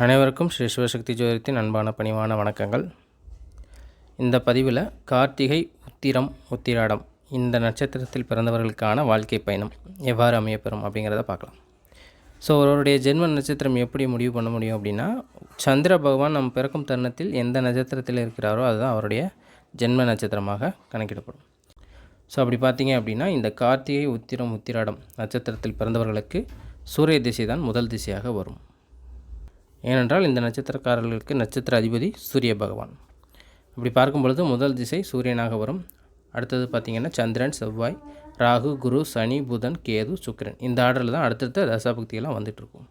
அனைவருக்கும் ஸ்ரீ சிவசக்தி ஜோதிடத்தின் அன்பான பணிவான வணக்கங்கள். இந்த பதிவில் கார்த்திகை உத்திரம் உத்திராடம் இந்த நட்சத்திரத்தில் பிறந்தவர்களுக்கான வாழ்க்கை பயணம் எவ்வாறு அமையப்பெறும் அப்படிங்கிறத பார்க்கலாம். ஸோ ஒருவருடைய ஜென்ம நட்சத்திரம் எப்படி முடிவு பண்ண முடியும் அப்படின்னா சந்திர பகவான் நம் பிறக்கும் தருணத்தில் எந்த நட்சத்திரத்தில் இருக்கிறாரோ அதுதான் அவருடைய ஜென்ம நட்சத்திரமாக கணக்கிடப்படும். ஸோ அப்படி பார்த்தீங்க அப்படின்னா இந்த கார்த்திகை உத்திரம் உத்திராடம் நட்சத்திரத்தில் பிறந்தவர்களுக்கு சூரிய திசை தான் முதல் திசையாக வரும். ஏனென்றால் இந்த நட்சத்திரக்காரர்களுக்கு நட்சத்திர அதிபதி சூரிய பகவான். அப்படி பார்க்கும் பொழுது முதல் திசை சூரியனாக வரும். அடுத்தது பார்த்திங்கன்னா சந்திரன் செவ்வாய் ராகு குரு சனி புதன் கேது சுக்கிரன். இந்த ஆர்டரில் தான் அடுத்தடுத்த தசாபக்திகளாக வந்துட்டுருக்கும்.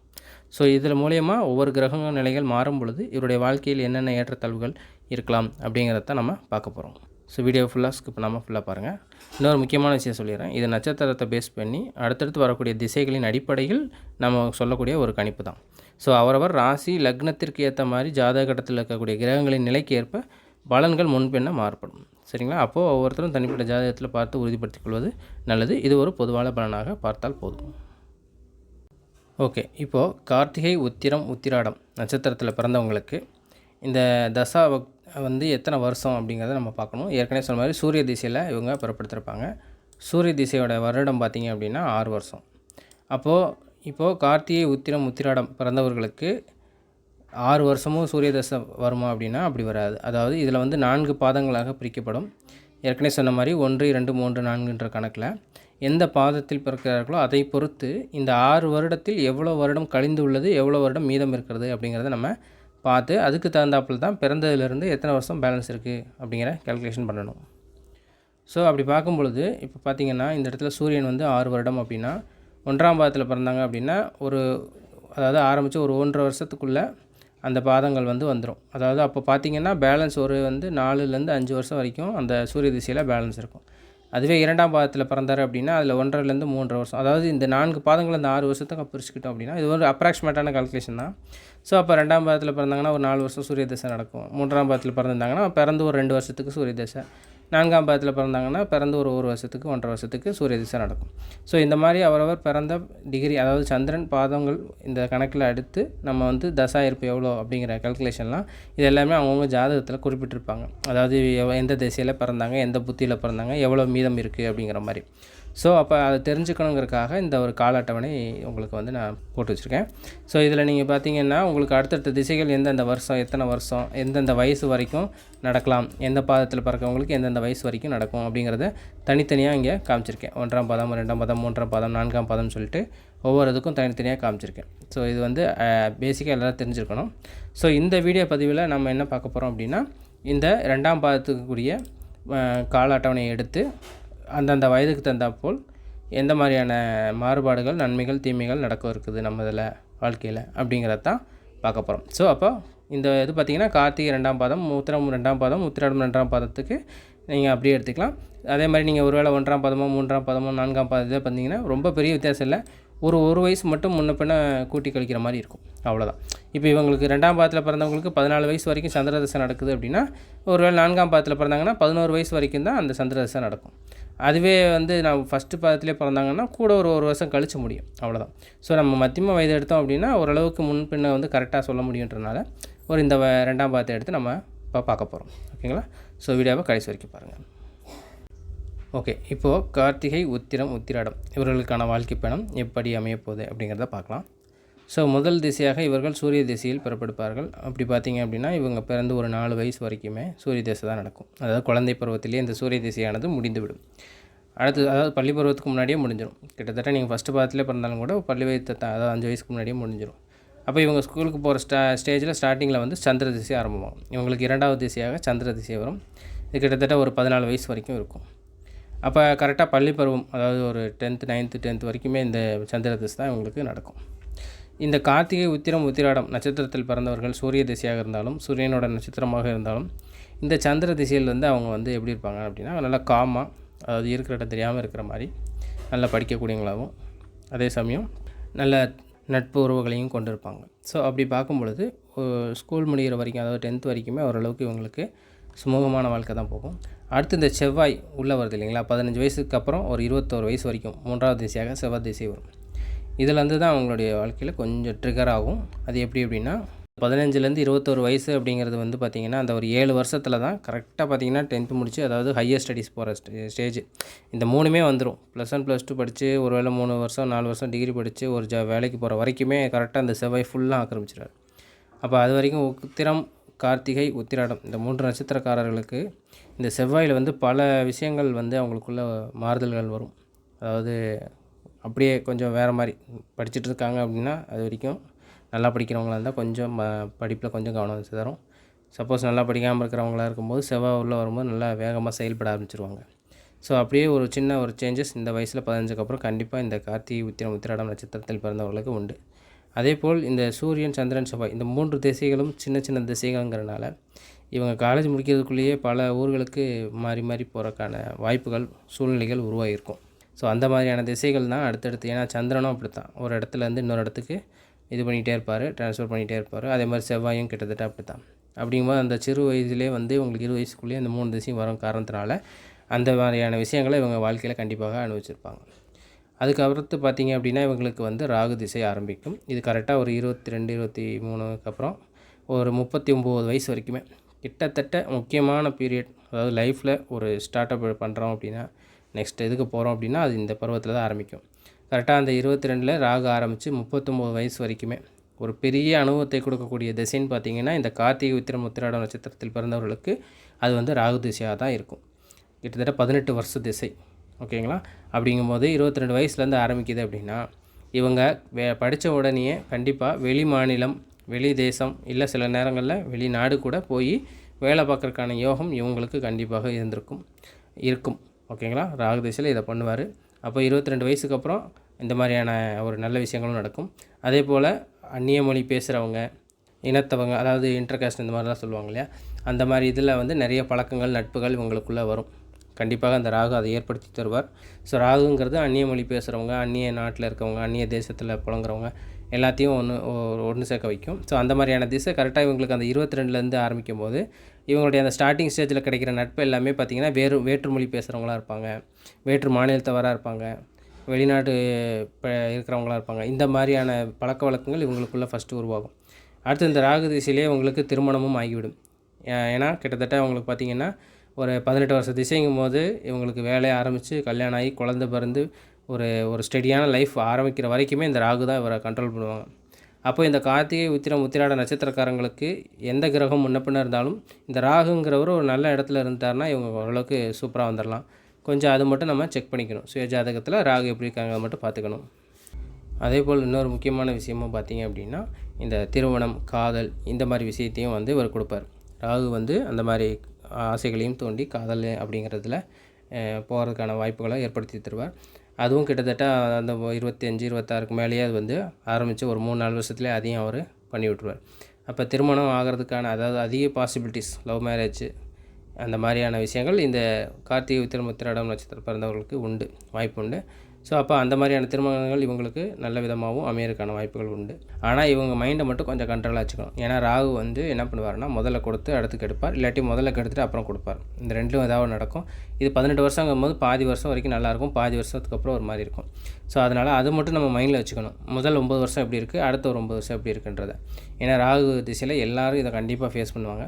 ஸோ இதில் மூலயமா ஒவ்வொரு கிரக நிலைகள் மாறும் பொழுது இவருடைய வாழ்க்கையில் என்னென்ன ஏற்றத்தாழ்வுகள் இருக்கலாம் அப்படிங்கிறத நம்ம பார்க்க போகிறோம் ஸோ வீடியோ ஃபுல்லாக ஸ்கிப் பண்ணாமல் ஃபுல்லாக பாருங்கள் இன்னொரு முக்கியமான விஷயம் சொல்லிடுறேன். இது நட்சத்திரத்தை பேஸ் பண்ணி அடுத்தடுத்து வரக்கூடிய திசைகளின் அடிப்படையில் நம்ம சொல்லக்கூடிய ஒரு கணிப்பு தான். ஸோ அவரவர் ராசி லக்னத்திற்கு ஏற்ற மாதிரி ஜாதக கட்டத்தில் இருக்கக்கூடிய கிரகங்களின் நிலைக்கு ஏற்ப பலன்கள் முன்பின்ன மாறுபடும். சரிங்களா? அப்போது ஒவ்வொருத்தரும் தனிப்பட்ட ஜாதகத்தில் பார்த்து உறுதிப்படுத்திக் கொள்வது நல்லது. இது ஒரு பொதுவான பலனாக பார்த்தால் போதும். ஓகே. இப்போது கார்த்திகை உத்திரம் உத்திராடம் நட்சத்திரத்தில் பிறந்தவங்களுக்கு இந்த தசா வந்து எத்தனை வருஷம் அப்படிங்கிறத நம்ம பார்க்கணும். ஏற்கனவே சொன்ன மாதிரி சூரிய திசையில் இவங்க பிறப்படுத்திருப்பாங்க. சூரிய திசையோட வருடம் பார்த்திங்க அப்படின்னா ஆறு வருஷம். அப்போது இப்போது கார்த்திகை உத்திரம் உத்திராடம் பிறந்தவர்களுக்கு ஆறு வருஷமும் சூரிய தசை வருமா அப்படின்னா அப்படி வராது. அதாவது இதில் வந்து நான்கு பாதங்களாக பிரிக்கப்படும். ஏற்கனவே சொன்ன மாதிரி ஒன்று இரண்டு மூன்று நான்குன்ற கணக்கில் எந்த பாதத்தில் பிறக்கிறார்களோ அதை பொறுத்து இந்த ஆறு வருடத்தில் எவ்வளோ வருடம் கழிந்து உள்ளது எவ்வளோ வருடம் மீதம் இருக்கிறது அப்படிங்கிறத நம்ம பார்த்து அதுக்கு தகுந்தாப்பில் தான் பிறந்ததுலேருந்து எத்தனை வருஷம் பேலன்ஸ் இருக்குது அப்படிங்கிற கேல்குலேஷன் பண்ணணும். ஸோ அப்படி பார்க்கும் பொழுது இப்போ பார்த்திங்கன்னா இந்த இடத்துல சூரியன் வந்து ஆறு வருடம் அப்படின்னா ஒன்றாம் பாதத்தில் பிறந்தாங்க அப்படின்னா ஒரு அதாவது ஆரம்பித்து ஒரு ஒன்றரை வருஷத்துக்குள்ளே அந்த பாதங்கள் வந்து வந்துடும் அதாவது அப்போ பார்த்திங்கன்னா பேலன்ஸ் ஒரு வந்து நாலுலேருந்து அஞ்சு வருஷம் வரைக்கும் அந்த சூரிய திசையில் பேலன்ஸ் இருக்கும். அதுவே இரண்டாம் பாதத்தில் பிறந்தார் அப்படின்னா அதில் ஒன்றரைலேருந்து மூன்றரை வருஷம். அதாவது இந்த நான்கு பாதங்கள் அந்த ஆறு வருஷத்துக்கு பிரிச்சுக்கிட்டோம் அப்படின்னா இது ஒரு அப்ராக்சிமேட்டான கால்குலேஷன் தான். ஸோ அப்போ ரெண்டாம் பாதத்தில் பிறந்தாங்கன்னா ஒரு நாலு வருஷம் சூரிய தசை நடக்கும். மூன்றாம் பாதத்தில் பிறந்திருந்தாங்கன்னா பிறந்து ஒரு ரெண்டு வருஷத்துக்கு சூரிய தசை. நான்காம் பாதத்தில் பிறந்தாங்கன்னா பிறந்து ஒரு ஒரு வருஷத்துக்கு ஒன்றரை வருஷத்துக்கு சூரிய திசை நடக்கும். ஸோ இந்த மாதிரி அவரவர் பிறந்த டிகிரி அதாவது சந்திரன் பாதங்கள் இந்த கணக்கில் எடுத்து நம்ம வந்து தசா இருப்பு எவ்வளோ அப்படிங்கிற கல்குலேஷன்லாம் இது எல்லாமே அவங்கவுங்க ஜாதகத்தில் குறிப்பிட்டிருப்பாங்க. அதாவது எந்த திசையில் பிறந்தாங்க எந்த புத்தியில் பிறந்தாங்க எவ்வளோ மீதம் இருக்குது அப்படிங்கிற மாதிரி. ஸோ அப்போ அதை தெரிஞ்சுக்கணுங்கிறதுக்காக இந்த ஒரு கால அட்டவணை உங்களுக்கு வந்து நான் போட்டு வச்சுருக்கேன். ஸோ இதில் நீங்கள் பார்த்தீங்கன்னா உங்களுக்கு அடுத்தடுத்த திசைகள் எந்தெந்த வருஷம் எத்தனை வருஷம் எந்தெந்த வயசு வரைக்கும் நடக்கலாம் எந்த பாதத்தில் பிறக்கவங்களுக்கு எந்தெந்த வயசு வரைக்கும் நடக்கும் அப்படிங்கிறத தனித்தனியாக இங்கே காமிச்சிருக்கேன். ஒன்றாம் பாதம் ரெண்டாம் பாதம் மூன்றாம் பாதம் நான்காம் பாதம் சொல்லிட்டு ஒவ்வொரு இதுக்கும் தனித்தனியாக காமிச்சிருக்கேன். ஸோ இது வந்து பேசிக்காக எல்லோரும் தெரிஞ்சுருக்கணும். ஸோ இந்த வீடியோ பதிவில் நம்ம என்ன பார்க்க போகிறோம் அப்படின்னா இந்த ரெண்டாம் பாதத்துக்குரிய கால அட்டவணையை எடுத்து அந்தந்த வயதுக்கு தந்தாற்போல் எந்த மாதிரியான மாறுபாடுகள் நன்மைகள் தீமைகள் நடக்க இருக்குது நம்ம இதில் வாழ்க்கையில் அப்படிங்கிறத தான் பார்க்க போகிறோம் ஸோ அப்போ இந்த இது பார்த்திங்கன்னா கார்த்திகை ரெண்டாம் பாதம் உத்திரம் ரெண்டாம் பாதம் உத்திராடம் ரெண்டாம் பாதத்துக்கு நீங்கள் அப்படியே எடுத்துக்கலாம். அதே மாதிரி நீங்கள் ஒருவேளை ஒன்றாம் பாதமோ மூன்றாம் பாதமோ நான்காம் பாதத்தை பார்த்தீங்கன்னா ரொம்ப பெரிய வித்தியாசம் இல்லை. ஒரு ஒரு வயசு மட்டும் முன்ன பின்ன கூட்டி கழிக்கிற மாதிரி இருக்கும். அவ்வளோதான் இப்போ இவங்களுக்கு ரெண்டாம் பாதத்தில் பிறந்தவங்களுக்கு பதினாலு வயசு வரைக்கும் சந்திரதசை நடக்குது அப்படின்னா ஒருவேளை நான்காம் பாதத்தில் பிறந்தாங்கன்னா பதினோரு வயசு வரைக்கும் தான் அந்த சந்திரதசை நடக்கும். அதுவே வந்து நான் ஃபஸ்ட்டு பாதத்திலே பிறந்தாங்கன்னா கூட ஒரு ஒரு வருஷம் கழிச்சு முடியும். அவ்வளோதான் ஸோ நம்ம மத்தியம வயது எடுத்தோம் அப்படின்னா ஓரளவுக்கு முன்பின்ன வந்து கரெக்டாக சொல்ல முடியுன்றனால ஒரு இந்த ரெண்டாம் பாதத்தை எடுத்து நம்ம இப்போ பார்க்க போகிறோம் ஓகேங்களா ஸோ வீடியோவை கடைசி வரைக்கும் பாருங்கள் ஓகே இப்போது கார்த்திகை உத்திரம் உத்திராடம். இவர்களுக்கான வாழ்க்கை பயணம் எப்படி அமையப்போகுது அப்படிங்கிறத பார்க்கலாம். ஸோ முதல் திசையாக இவர்கள் சூரிய திசையில் பிறப்பெடுப்பார்கள் அப்படி பார்த்தீங்க அப்படின்னா இவங்க பிறந்து ஒரு நாலு வயசு வரைக்குமே சூரிய திசை தான் நடக்கும். அதாவது குழந்தை பருவத்திலேயே இந்த சூரிய திசையானது முடிந்துவிடும். அடுத்து அதாவது பள்ளி பருவத்துக்கு முன்னாடியே முடிஞ்சிடும் கிட்டத்தட்ட நீங்கள் ஃபஸ்ட்டு பாதத்திலே பிறந்தாலும் கூட பள்ளி வயது அதாவது அஞ்சு வயசுக்கு முன்னாடியே முடிஞ்சிடும் அப்போ இவங்க ஸ்கூலுக்கு போகிற ஸ்டா ஸ்டேஜில் ஸ்டார்டிங்கில் வந்து சந்திர திசை ஆரம்பமாகும். இவங்களுக்கு இரண்டாவது திசையாக சந்திர திசை வரும். இது கிட்டத்தட்ட ஒரு பதினாலு வயசு வரைக்கும் இருக்கும். அப்போ கரெக்டாக பள்ளி பருவம் அதாவது ஒரு டென்த்து நைன்த்து டென்த்து வரைக்குமே இந்த சந்திர திசை தான் இவங்களுக்கு நடக்கும். இந்த கார்த்திகை உத்திரம் உத்திராடம் நட்சத்திரத்தில் பிறந்தவர்கள் சூரிய திசையாக இருந்தாலும் சூரியனோட நட்சத்திரமாக இருந்தாலும் இந்த சந்திர திசையில் வந்து அவங்க வந்து எப்படி இருப்பாங்க அப்படின்னா நல்லா காமாக அதாவது இருக்கிற இடம் தெரியாமல் இருக்கிற மாதிரி நல்லா படிக்கக்கூடியவங்களாகவும் அதே சமயம் நல்ல நட்பு உறவுகளையும் கொண்டிருப்பாங்க. ஸோ அப்படி பார்க்கும் பொழுது ஸ்கூல் முடிகிற வரைக்கும் அதாவது டென்த் வரைக்குமே ஓரளவுக்கு இவங்களுக்கு சுமூகமான வாழ்க்கை தான் போகும். அடுத்து இந்த செவ்வாய் உள்ளே வருது இல்லைங்களா? பதினஞ்சு வயசுக்கு அப்புறம் ஒரு இருபத்தோரு வயசு வரைக்கும் மூன்றாவது திசையாக செவ்வாய் திசை வரும். இதிலேருந்து தான் அவங்களுடைய வாழ்க்கையில் கொஞ்சம் ட்ரிகர் ஆகும். அது எப்படி அப்படின்னா பதினஞ்சுலேருந்து இருபத்தோரு வயசு அப்படிங்கிறது வந்து பார்த்திங்கன்னா அந்த ஒரு ஏழு வருஷத்தில் தான் கரெக்டாக பார்த்திங்கன்னா டென்த்து முடிச்சு அதாவது ஹையர் ஸ்டடீஸ் போகிற ஸ்டே ஸ்டேஜ் இந்த மூணுமே வந்துடும் ப்ளஸ் ஒன் ப்ளஸ் டூ படித்து ஒரு வேளை மூணு வருஷம் நாலு வருஷம் டிகிரி படித்து ஒரு ஜ வேலைக்கு போகிற வரைக்குமே கரெக்டாக அந்த செவ்வாய் ஃபுல்லாக ஆக்கிரமிச்சிடாரு அப்போ அது வரைக்கும் உத்திரம் கார்த்திகை உத்திராடம் இந்த மூன்று நட்சத்திரக்காரர்களுக்கு இந்த செவ்வாயில் வந்து பல விஷயங்கள் வந்து அவங்களுக்குள்ள மாறுதல்கள் வரும். அதாவது அப்படியே கொஞ்சம் வேறு மாதிரி படிச்சுட்டு இருக்காங்க அப்படின்னா அது வரைக்கும் நல்லா படிக்கிறவங்களா இருந்தால் கொஞ்சம் படிப்பில் கொஞ்சம் கவனம் தரும். சப்போஸ் நல்லா படிக்காமல் இருக்கிறவங்களா இருக்கும்போது செவ்வாய் உள்ளே வரும்போது நல்லா வேகமாக செயல்பட ஆரம்பிச்சிருவாங்க. ஸோ அப்படியே ஒரு சின்ன ஒரு சேஞ்சஸ் இந்த வயசில் பதினஞ்சுக்கு அப்புறம் கண்டிப்பாக இந்த கார்த்திகை உத்திரம் உத்திராடம் நட்சத்திரத்தில் பிறந்தவர்களுக்கு உண்டு. அதே போல் இந்த சூரியன் சந்திரன் செவ்வாய் இந்த மூன்று திசைகளும் சின்ன சின்ன திசைகள்ங்கிறனால இவங்க காலேஜ் முடிக்கிறதுக்குள்ளேயே பல ஊர்களுக்கு மாறி மாறி போகிறக்கான வாய்ப்புகள் சூழ்நிலைகள் உருவாகியிருக்கும். ஸோ அந்த மாதிரியான திசைகள் தான் அடுத்தடுத்து. ஏன்னா சந்திரனும் அப்படி தான் ஒரு இடத்துலேருந்து இன்னொரு இடத்துக்கு இது பண்ணிகிட்டே இருப்பார் ட்ரான்ஸ்ஃபர் பண்ணிகிட்டே இருப்பார். அதே மாதிரி செவ்வாயும் கிட்டத்தட்ட அப்படி தான் அப்படிங்கும்போது அந்த சிறு வயதிலே வந்து உங்களுக்கு இரு வயசுக்குள்ளேயே அந்த மூணு திசையும் வரும் காரணத்தினால அந்த மாதிரியான விஷயங்களை இவங்க வாழ்க்கையில் கண்டிப்பாக அனுபவிச்சிருப்பாங்க. அதுக்கப்புறத்து பார்த்திங்க அப்படின்னா இவங்களுக்கு வந்து ராகு திசை ஆரம்பிக்கும். இது கரெக்டாக ஒரு இருபத்தி ரெண்டு இருபத்தி மூணுக்கு அப்புறம் ஒரு முப்பத்தி ஒம்பது வயசு வரைக்குமே. கிட்டத்தட்ட முக்கியமான பீரியட் அதாவது லைஃப்பில் ஒரு ஸ்டார்ட் அப் பண்ணுறோம் அப்படின்னா நெக்ஸ்ட் எதுக்கு போகிறோம் அப்படின்னா அது இந்த பருவத்தில் தான் ஆரம்பிக்கும். கரெக்டாக அந்த இருபத்தி ரெண்டில் ராகு ஆரம்பித்து முப்பத்தொம்போது வயசு வரைக்குமே. ஒரு பெரிய அனுபவத்தை கொடுக்கக்கூடிய திசைன்னு பார்த்தீங்கன்னா இந்த கார்த்திகை உத்திரம் உத்திராட நட்சத்திரத்தில் பிறந்தவர்களுக்கு அது வந்து ராகு திசையாக தான் இருக்கும். கிட்டத்தட்ட பதினெட்டு வருஷ திசை. ஓகேங்களா? அப்படிங்கும்போது இருபத்தி ரெண்டு வயசுலேருந்து ஆரம்பிக்குது அப்படின்னா இவங்க வே படித்த உடனேயே கண்டிப்பாக வெளி மாநிலம் வெளி தேசம் இல்லை சில நேரங்களில் வெளிநாடு கூட போய் வேலை பார்க்குறதுக்கான யோகம் இவங்களுக்கு கண்டிப்பாக இருந்திருக்கும் இருக்கும். ஓகேங்களா? ராகு திசையில் இதை பண்ணுவார். அப்போ இருபத்தி ரெண்டு வயசுக்கு அப்புறம் இந்த மாதிரியான ஒரு நல்ல விஷயங்களும் நடக்கும். அதே போல் அந்நிய மொழி பேசுகிறவங்க இனத்தவங்க அதாவது இன்டர்காஸ்ட் இந்த மாதிரிலாம் சொல்லுவாங்க இல்லையா? அந்த மாதிரி இதில் வந்து நிறைய பழக்கங்கள் நட்புகள் இவங்களுக்குள்ளே வரும். கண்டிப்பாக அந்த ராகு அதை ஏற்படுத்தி தருவார். ஸோ ராகுங்கிறது அந்நிய மொழி பேசுகிறவங்க அந்நிய நாட்டில் இருக்கவங்க அந்நிய தேசத்தில் புழங்குறவங்க எல்லாத்தையும் ஒன்று ஒன்று சேர்க்க வைக்கும். ஸோ அந்த மாதிரியான திசை கரெக்டாக இவங்களுக்கு அந்த இருபத்தி ரெண்டுலேருந்து ஆரம்பிக்கும் போது இவங்களுடைய அந்த ஸ்டார்டிங் ஸ்டேஜில் கிடைக்கிற நட்பு எல்லாமே பார்த்திங்கன்னா வேறு வேற்றுமொழி பேசுகிறவங்களாக இருப்பாங்க. வேற்று மாநிலத்தவராக இருப்பாங்க. வெளிநாட்டு இப்போ இருக்கிறவங்களாக இருப்பாங்க. இந்த மாதிரியான பழக்க வழக்கங்கள் இவங்களுக்குள்ளே ஃபஸ்ட்டு உருவாகும். அடுத்து இந்த ராகு திசையிலே உங்களுக்கு திருமணமும் ஆகிவிடும். ஏன்னா கிட்டத்தட்ட அவங்களுக்கு பார்த்திங்கன்னா ஒரு பதினெட்டு வருஷம் திசைங்கும் போது இவங்களுக்கு வேலையை ஆரம்பித்து கல்யாணம் ஆகி குழந்த பிறந்து ஒரு ஒரு ஸ்டெடியான லைஃப் ஆரம்பிக்கிற வரைக்குமே இந்த ராகு தான் இவரை கண்ட்ரோல் பண்ணுவாங்க. அப்போ இந்த கார்த்திகை உத்திரம் உத்திராட நட்சத்திரக்காரங்களுக்கு எந்த கிரகம் முன்ன இருந்தாலும் இந்த ராகுங்கிறவர் ஒரு நல்ல இடத்துல இருந்தார்னா இவங்க ஓரளவுக்கு சூப்பராக வந்துடலாம் கொஞ்சம் அது மட்டும் நம்ம செக் பண்ணிக்கணும். சுய ஜாதகத்தில் ராகு எப்படி இருக்காங்க மட்டும் பார்த்துக்கணும். அதே போல் இன்னொரு முக்கியமான விஷயமும் பார்த்தீங்க அப்படின்னா இந்த திருமணம் காதல் இந்த மாதிரி விஷயத்தையும் வந்து இவர் கொடுப்பார். ராகு வந்து அந்த மாதிரி ஆசைகளையும் தோண்டி காதல் அப்படிங்கிறதுல போகிறதுக்கான வாய்ப்புகளை ஏற்படுத்தி தருவார். அதுவும் கிட்டத்தட்ட அந்த இருபத்தி அஞ்சு இருபத்தாறுக்கு மேலேயே அது வந்து ஆரம்பித்து ஒரு மூணு நாலு வருஷத்துலேயே அதையும் அவர் பண்ணி விட்ருவார் அப்போ திருமணம் ஆகிறதுக்கான அதாவது அதிக பாசிபிலிட்டிஸ் லவ் மேரேஜ் அந்த மாதிரியான விஷயங்கள் இந்த கார்த்திகை உத்திரமுத்திராடம் நட்சத்திரம் பிறந்தவர்களுக்கு உண்டு வாய்ப்பு உண்டு ஸோ அப்போ அந்த மாதிரியான திருமணங்கள் இவங்களுக்கு நல்ல விதமாகவும் அமையறதுக்கான வாய்ப்புகள் உண்டு. ஆனால் இவங்க மைண்டை மட்டும் கொஞ்சம் கண்ட்ரோலாக வச்சுக்கணும். ஏன்னா ராகு வந்து என்ன பண்ணுவார்னா முதல்ல கொடுத்து அடுத்து கெடுப்பார் இல்லாட்டி முதல்ல கெடுத்துட்டு அப்புறம் கொடுப்பார். இந்த ரெண்டும் ஏதாவது நடக்கும். இது பதினெட்டு வருஷங்கும் போது பாதி வருஷம் வரைக்கும் நல்லாயிருக்கும் பாதி வருஷத்துக்கு அப்புறம் ஒரு மாதிரி இருக்கும். ஸோ அதனால் அது மட்டும் நம்ம மைண்டில் வச்சுக்கணும். முதல் ஒம்பது வருஷம் எப்படி இருக்குது அடுத்த ஒரு ஒம்பது வருஷம் எப்படி இருக்குன்றதை. ஏன்னா ராகு திசையில் எல்லோரும் இதை கண்டிப்பாக ஃபேஸ் பண்ணுவாங்க.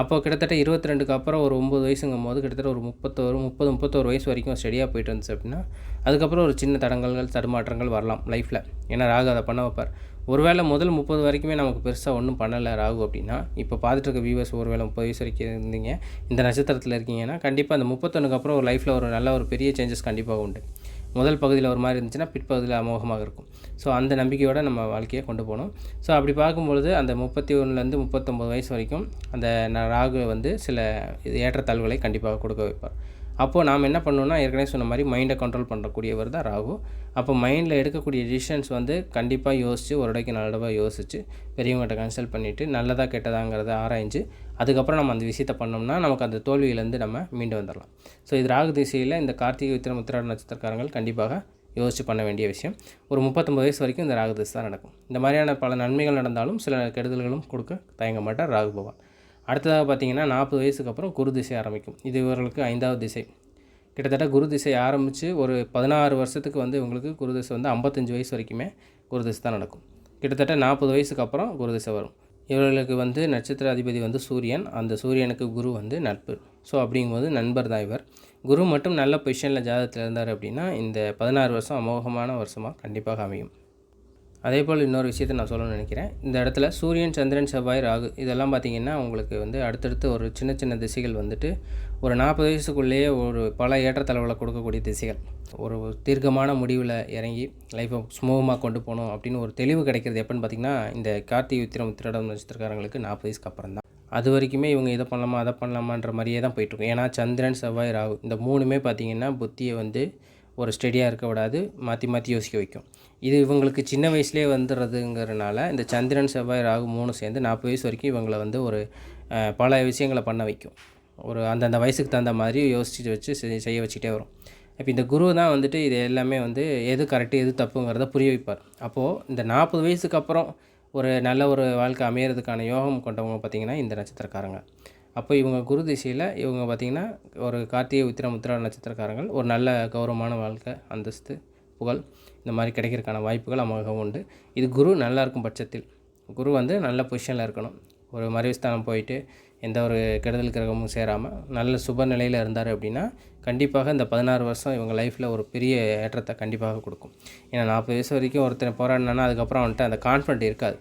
அப்போ கிட்டத்தட்ட இருபத்தி ரெண்டுக்கு அப்புறம் ஒரு ஒம்பது வயசுங்கும் போது கிட்டத்தட்ட ஒரு முப்பத்தோரு முப்பது முப்பத்தோரு வயசு வரைக்கும் ஸ்டடியாக போயிட்டு இருந்துச்சு அப்படின்னா அதுக்கப்புறம் ஒரு சின்ன தடங்கல்கள் தடுமாற்றங்கள் வரலாம் லைஃப்பில் ஏன்னா ராகு அதை பண்ண வைப்பார். ஒருவேளை முதல் முப்பது வரைக்குமே நமக்கு பெருசாக ஒன்றும் பண்ணலை ராகு அப்படின்னா இப்போ பார்த்துட்டு இருக்க வியூவர்ஸ் ஒருவேளை முப்பது வயசு வரைக்கும் இருந்தீங்க இந்த நட்சத்திரத்தில் இருக்கீங்கன்னா கண்டிப்பாக அந்த முப்பத்தொன்னுக்கு அப்புறம் ஒரு லைஃப்பில் ஒரு நல்ல ஒரு பெரிய சேஞ்சஸ் கண்டிப்பாக உண்டு. முதல் பகுதியில் ஒரு மாதிரி இருந்துச்சுன்னா பிற்பகுதியில் அமோகமாக இருக்கும். ஸோ அந்த நம்பிக்கையோடு நம்ம வாழ்க்கையை கொண்டு போகணும். ஸோ அப்படி பார்க்கும்பொழுது அந்த முப்பத்தி ஒன்றுலேருந்து முப்பத்தொம்பது வயசு வரைக்கும் அந்த ராகு வந்து சில ஏற்றத்தாழ்வுகளை கண்டிப்பாக கொடுக்க வைப்பார். அப்போது நாம் என்ன பண்ணணும்னா ஏற்கனவே சொன்ன மாதிரி மைண்டை கண்ட்ரோல் பண்ணக்கூடியவர் தான் ராகு. அப்போ மைண்டில் எடுக்கக்கூடிய டிசிஷன்ஸ் வந்து கண்டிப்பாக யோசித்து ஒரு இடைக்கு நல்லதாக யோசித்து பெரியவங்கள்ட்ட கன்சல்ட் பண்ணிவிட்டு நல்லதாக கெட்டதாங்கிறத ஆராய்ஞ்சு அதுக்கப்புறம் நம்ம அந்த விஷயத்தை பண்ணோம்னா நமக்கு அந்த தோல்வியிலேருந்து நம்ம மீண்டு வந்துடலாம். ஸோ இது ராகு திசையில் இந்த கார்த்திகை உத்திரம் உத்திராட நட்சத்திரக்காரங்கள் கண்டிப்பாக யோசித்து பண்ண வேண்டிய விஷயம். ஒரு முப்பத்தொம்பது வயசு வரைக்கும் இந்த ராகு திசை தான் நடக்கும். இந்த மாதிரியான பல நன்மைகள் நடந்தாலும் சில கெடுதல்களும் கொடுக்க தயங்க மாட்டார் ராகு பகவான். அடுத்ததாக பார்த்தீங்கன்னா நாற்பது வயசுக்கு அப்புறம் குரு திசை ஆரம்பிக்கும். இது இவர்களுக்கு ஐந்தாவது திசை. கிட்டத்தட்ட குரு திசை ஆரம்பித்து ஒரு பதினாறு வருஷத்துக்கு வந்து இவங்களுக்கு குரு திசை வந்து ஐம்பத்தஞ்சு வயசு வரைக்குமே குரு திசை தான் நடக்கும். கிட்டத்தட்ட நாற்பது வயசுக்கு அப்புறம் குரு திசை வரும். இவர்களுக்கு வந்து நட்சத்திர அதிபதி வந்து சூரியன். அந்த சூரியனுக்கு குரு வந்து நட்பு. ஸோ அப்படிங்கும்போது நண்பர் தான் இவர். குரு மட்டும் நல்ல பொசிஷனில் ஜாதகத்தில் இருந்தார் அப்படின்னா இந்த பதினாறு வருஷம் அமோகமான வருஷமாக கண்டிப்பாக அமையும். அதே போல் இன்னொரு விஷயத்தை நான் சொல்லணும்னு நினைக்கிறேன். இந்த இடத்துல சூரியன் சந்திரன் செவ்வாய் ராகு இதெல்லாம் பார்த்திங்கன்னா உங்களுக்கு வந்து அடுத்தடுத்து ஒரு சின்ன சின்ன திசைகள் வந்துட்டு ஒரு நாற்பது வயசுக்குள்ளேயே ஒரு பல ஏற்றத்தளவில் கொடுக்கக்கூடிய திசைகள். ஒரு தீர்க்கமான முடிவில் இறங்கி லைஃப்பை ஸ்மூகமாக கொண்டு போகணும் அப்படின்னு ஒரு தெளிவு கிடைக்கிறது எப்போன்னு பார்த்திங்கன்னா இந்த கார்த்திகை உத்திரம் உத்திரடம் நட்சத்திரக்காரங்களுக்கு நாற்பது வயசுக்கு அப்புறம் தான். அது வரைக்குமே இவங்க இதை பண்ணலாமா அதை பண்ணலாமான்ற மாதிரியே தான் போயிட்டுருக்கும். ஏன்னா சந்திரன் செவ்வாய் ராகு இந்த மூணுமே பார்த்திங்கன்னா புத்தியை வந்து ஒரு ஸ்டெடியாக இருக்க விடாது. மாற்றி மாற்றி யோசிக்க வைக்கும். இது இவங்களுக்கு சின்ன வயசுலேயே வந்துடுறதுங்கிறனால இந்த சந்திரன் செவ்வாய் ராகு மூணு சேர்ந்து நாற்பது வயசு வரைக்கும் இவங்களை வந்து ஒரு பல விஷயங்களை பண்ண வைக்கும். ஒரு அந்தந்த வயசுக்கு தகுந்த மாதிரி யோசிச்சு வச்சு செய்ய வச்சுக்கிட்டே வரும். இப்போ இந்த குரு தான் வந்துட்டு இது எல்லாமே வந்து எது கரெக்டு எது தப்புங்கிறத புரிய வைப்பார். அப்போது இந்த நாற்பது வயசுக்கு அப்புறம் ஒரு நல்ல ஒரு வாழ்க்கை அமையிறதுக்கான யோகம் கொண்டவங்க பார்த்திங்கன்னா இந்த நட்சத்திரக்காரங்க. அப்போ இவங்க குரு திசையில் இவங்க பார்த்திங்கன்னா ஒரு கார்த்திகை உத்திரம் உத்திர நட்சத்திரக்காரங்கள் ஒரு நல்ல கௌரவமான வாழ்க்கை அந்தஸ்து புகழ் இந்த மாதிரி கிடைக்கிறதுக்கான வாய்ப்புகள் அமோக உண்டு. இது குரு நல்லா இருக்கும் பட்சத்தில். குரு வந்து நல்ல பொசிஷனில் இருக்கணும். ஒரு மறைவுஸ்தானம் போயிட்டு எந்த ஒரு கெடுதல் கிரகமும் சேராமல் நல்ல சுப நிலையில் இருந்தார் அப்படின்னா கண்டிப்பாக இந்த பதினாறு வருஷம் இவங்க லைஃப்பில் ஒரு பெரிய ஏற்றத்தை கண்டிப்பாக கொடுக்கும். ஏன்னா நாற்பது வயசு வரைக்கும் ஒருத்தர் போராடினா அதுக்கப்புறம் வந்துட்டு அந்த கான்ஃபிடென்ட் இருக்காது.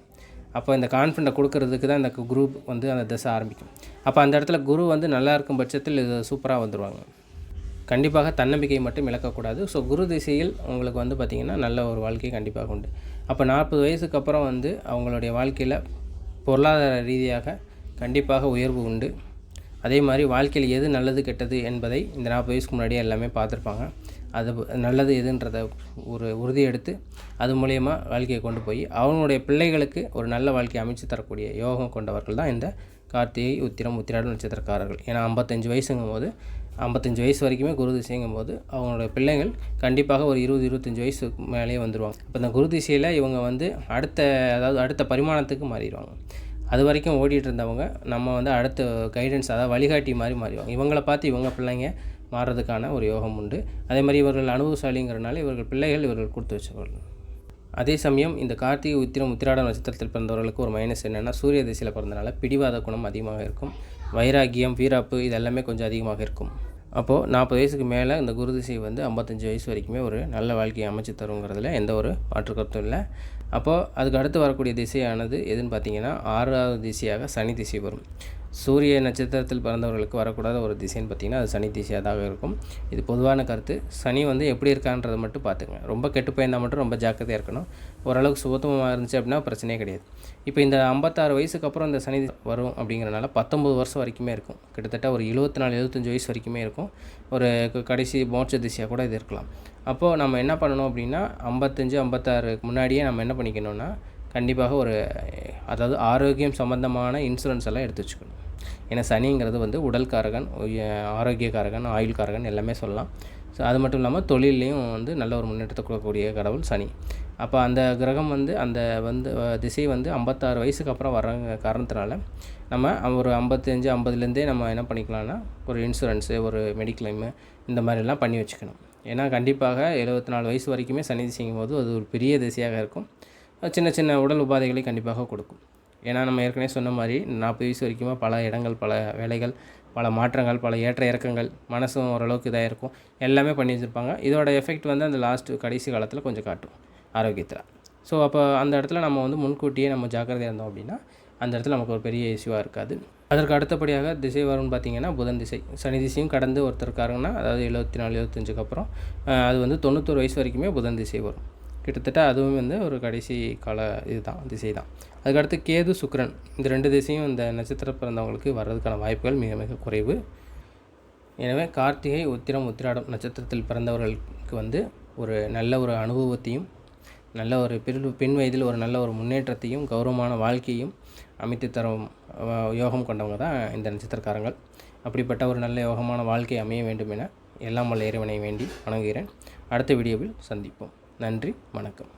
அப்போ இந்த கான்ஃபிடண்ட்டை கொடுக்கறதுக்கு தான் இந்த குரூப் வந்து அந்த திசை ஆரம்பிக்கும். அப்போ அந்த இடத்துல குரு வந்து நல்லா இருக்கும் பட்சத்தில் இது சூப்பராக வந்துடுவாங்க கண்டிப்பாக தன்னம்பிக்கை மட்டும் இழக்கக்கூடாது. ஸோ குரு திசையில் உங்களுக்கு வந்து பார்த்திங்கன்னா நல்ல ஒரு வாழ்க்கை கண்டிப்பாக உண்டு. அப்போ நாற்பது வயசுக்கு அப்புறம் வந்து அவங்களுடைய வாழ்க்கையில் பொருளாதார ரீதியாக கண்டிப்பாக உயர்வு உண்டு. அதே மாதிரி வாழ்க்கையில் எது நல்லது கெட்டது என்பதை இந்த நாற்பது வயசுக்கு முன்னாடியே எல்லாமே பார்த்துருப்பாங்க. அது நல்லது எதுன்றத ஒரு உறுதி எடுத்து அது மூலயமா வாழ்க்கையை கொண்டு போய் அவனுடைய பிள்ளைகளுக்கு ஒரு நல்ல வாழ்க்கையை அமைச்சு தரக்கூடிய யோகம் கொண்டவர்கள் தான் இந்த கார்த்திகை உத்திரம் உத்திராடு நட்சத்திரக்காரர்கள். ஏன்னா ஐம்பத்தஞ்சு வயசுங்கும் போது ஐம்பத்தஞ்சு வயசு வரைக்குமே குரு திசைங்கும் போது அவங்களோட பிள்ளைகள் கண்டிப்பாக ஒரு இருபது இருபத்தஞ்சி வயசு மேலேயே வந்துடுவாங்க இப்போ இந்த குரு திசையில் இவங்க வந்து அடுத்த அதாவது அடுத்த பரிமாணத்துக்கு மாறிடுவாங்க. அது வரைக்கும் ஓடிட்டு இருந்தவங்க நம்ம வந்து அடுத்த கைடன்ஸ் அதாவது வழிகாட்டி மாதிரி மாறிவாங்க இவங்களை பார்த்து இவங்க பிள்ளைங்க மாறுறதுக்கான ஒரு யோகம் உண்டு. அதே மாதிரி இவர்கள் அனுபவசாலிங்கிறனால இவர்கள் பிள்ளைகள் இவர்கள் கொடுத்து வச்சவர்கள் அதே சமயம் இந்த கார்த்திகை உத்திரம் உத்திராட நட்சத்திரத்தில் பிறந்தவர்களுக்கு ஒரு மைனஸ் என்னென்னா சூரிய திசையில் பிறந்தனால பிடிவாத குணம் அதிகமாக இருக்கும். வைராக்கியம் வீராப்பு இதெல்லாமே கொஞ்சம் அதிகமாக இருக்கும். அப்போது நாற்பது வயசுக்கு மேலே இந்த குரு திசை வந்து ஐம்பத்தஞ்சு வயசு வரைக்குமே ஒரு நல்ல வாழ்க்கையை அமைச்சு தருங்கிறதுல எந்த ஒரு மாற்று கருத்தும் இல்லை. அப்போது அதுக்கு அடுத்து வரக்கூடிய திசையானது எதுன்னு பார்த்தீங்கன்னா ஆறாவது திசையாக சனி திசை வரும். சூரிய நட்சத்திரத்தில் பிறந்தவர்களுக்கு வரக்கூடாத ஒரு திசைன்னு பார்த்திங்கன்னா அது சனி திசையாக இருக்கும். இது பொதுவான கருத்து. சனி வந்து எப்படி இருக்கான்றதை மட்டும் பார்த்துங்க. ரொம்ப கெட்டு போயிருந்தால் மட்டும் ரொம்ப ஜாக்கிரதையாக இருக்கணும். ஓரளவுக்கு சுத்தமாக இருந்துச்சு அப்படின்னா பிரச்சனையே கிடையாது. இப்போ இந்த ஐம்பத்தாறு வயசுக்கு அப்புறம் இந்த சனி வரும் அப்படிங்கிறனால பத்தொம்பது வருஷம் வரைக்குமே இருக்கும். கிட்டத்தட்ட ஒரு எழுபத்தி நாலு எழுபத்தஞ்சு வயசு வரைக்குமே இருக்கும். ஒரு கடைசி மோட்ச திசையாக கூட இது இருக்கலாம். அப்போது நம்ம என்ன பண்ணணும் அப்படின்னா ஐம்பத்தஞ்சு ஐம்பத்தாறுக்கு முன்னாடியே நம்ம என்ன பண்ணிக்கணும்னா கண்டிப்பாக ஒரு அதாவது ஆரோக்கியம் சம்மந்தமான இன்சூரன்ஸ் எல்லாம் எடுத்து வச்சுக்கணும். ஏன்னா சனிங்கிறது வந்து உடல்காரகன் ஆரோக்கியக்காரகன் ஆயுள்காரகன் எல்லாமே சொல்லலாம். ஸோ அது மட்டும் இல்லாமல் தொழிலையும் வந்து நல்ல ஒரு முன்னேற்றத்தை கொடுக்கக்கூடிய கடவுள் சனி. அப்போ அந்த கிரகம் வந்து அந்த வந்து திசை வந்து ஐம்பத்தாறு வயசுக்கு அப்புறம் வர காரணத்தினால நம்ம ஒரு ஐம்பத்தஞ்சு ஐம்பதுலேருந்தே நம்ம என்ன பண்ணிக்கலாம்னா ஒரு இன்சூரன்ஸு ஒரு மெடிக்ளைமு இந்த மாதிரிலாம் பண்ணி வச்சுக்கணும். ஏன்னா கண்டிப்பாக எழுபத்தி நாலு வயசு வரைக்குமே சனி திசைங்கும் போது அது ஒரு பெரிய திசையாக இருக்கும். சின்ன சின்ன உடல் உபாதைகளை கண்டிப்பாக கொடுக்கும். ஏன்னா நம்ம ஏற்கனவே சொன்ன மாதிரி நாற்பது வயசு வரைக்குமே பல இடங்கள் பல வேலைகள் பல மாற்றங்கள் பல ஏற்ற இறக்கங்கள் மனசும் ஓரளவுக்கு இதாக இருக்கும். எல்லாமே பண்ணி வச்சுருப்பாங்க. இதோட எஃபெக்ட் வந்து அந்த லாஸ்ட்டு கடைசி காலத்தில் கொஞ்சம் காட்டும் ஆரோக்கியத்தில். ஸோ அப்போ அந்த இடத்துல நம்ம வந்து முன்கூட்டியே நம்ம ஜாக்கிரதையாக இருந்தோம் அப்படின்னா அந்த இடத்துல நமக்கு ஒரு பெரிய இஷ்யூவாக இருக்காது. அதற்கு அடுத்தபடியாக திசை வரும்னு பார்த்தீங்கன்னா புதன் திசை. சனி திசையும் கடந்து ஒருத்தர் அதாவது எழுபத்தி நாலு எழுபத்தஞ்சுக்கு அப்புறம் அது வந்து தொண்ணூத்தொரு வயசு வரைக்குமே புதன் திசை வரும். கிட்டத்தட்ட அதுவும் வந்து ஒரு கடைசி கால இதுதான் திசை தான் அதுக்கடுத்து கேது சுக்கரன் இந்த ரெண்டு திசையும் இந்த நட்சத்திரம் பிறந்தவங்களுக்கு வர்றதுக்கான வாய்ப்புகள் மிக மிக குறைவு. எனவே கார்த்திகை உத்திரம் உத்திராடம் நட்சத்திரத்தில் பிறந்தவர்களுக்கு வந்து ஒரு நல்ல ஒரு அனுபவத்தையும் நல்ல ஒரு பெரு பெண் வயதில் ஒரு நல்ல ஒரு முன்னேற்றத்தையும் கௌரவமான வாழ்க்கையும் அமைத்து தரும் யோகம் கொண்டவங்க தான் இந்த நட்சத்திரக்காரங்கள் அப்படிப்பட்ட ஒரு நல்ல யோகமான வாழ்க்கை அமைய வேண்டும் என எல்லாம் வல்ல இறைவனை வேண்டி வணங்குகிறேன். அடுத்த வீடியோவில் சந்திப்போம். நன்றி வணக்கம்.